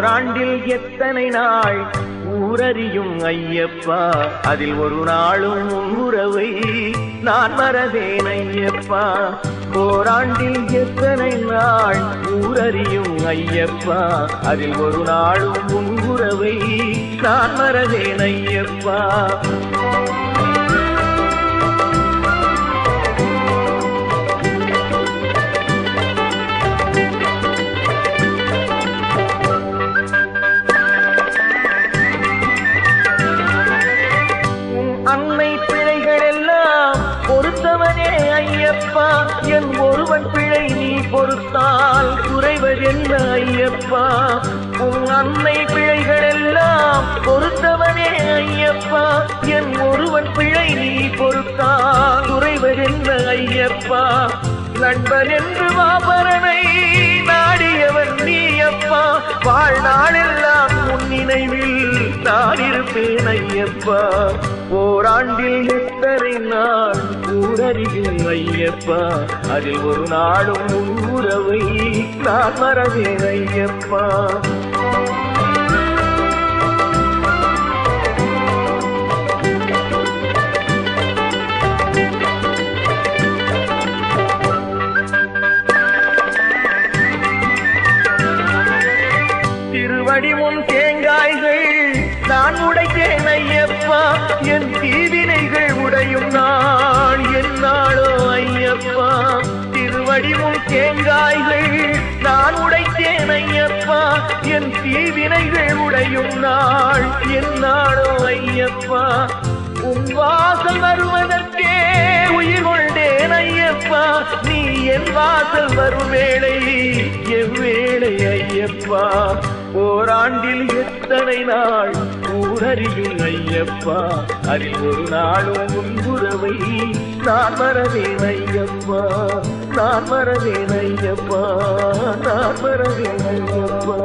ஓராண்டில் எத்தனை நாள் ஊரறியும் ஐயப்பா? அதில் ஒரு நாளும் உறவை நான் மறவேன் ஐயப்பா. ஓராண்டில் எத்தனை நாள் ஊரறியும் ஐயப்பா? அதில் ஒரு நாளும் உறவை நான் மறவேன் ஐயப்பா. ஐயப்பா என் ஒருவன் பிழை நீ பொறுத்தால் குறைவதென்ன ஐயப்பா? உன் அன்னை பிழைகள் எல்லாம் பொறுத்தவனே ஐயப்பா. என் ஒருவன் பிழை நீ பொறுத்தால் குறைவதென்ன ஐயப்பா? நண்பன் என்று வாபரனை நாடியவன் நீ அப்பா. வாழ்நாளெல்லாம் உன் நினைவில் நான் இருப்பேன் ஐயப்பா ஓராண்டில் எத்தனை நாள் கூடறிவேன் ஐயப்பா. அதில் ஒரு நாளும் உறவை நான் மறவேன் ஐயப்பா. திருவடி முன் தேங்காய்கள் நான் உடைத்தேன் ஐயப்பா. என் தீவினைகள் உடையும் நான். என்னாளோ ஐயப்பா திருவடி முன் தேங்காய்கள் நான் உடைத்தேன் ஐயப்பா. என் தீவினைகள் உடையும் நாள். என்னாளோ ஐயப்பா உன் வாசல் வருவதற்கே உயிர் கொண்டேன் ஐயப்பா. நீ என் வாசல் வரும் வேளை ஐயப்பா ஓராண்டில் எத்தனை நாள் ஊரறியும் ஐயப்பா? அதில் ஒரு நாளும் உன்புறவை நான் வரவேன் ஐயப்பா நான் வரவேன் ஐயப்பா நான் வரவேன் ஐயப்பா.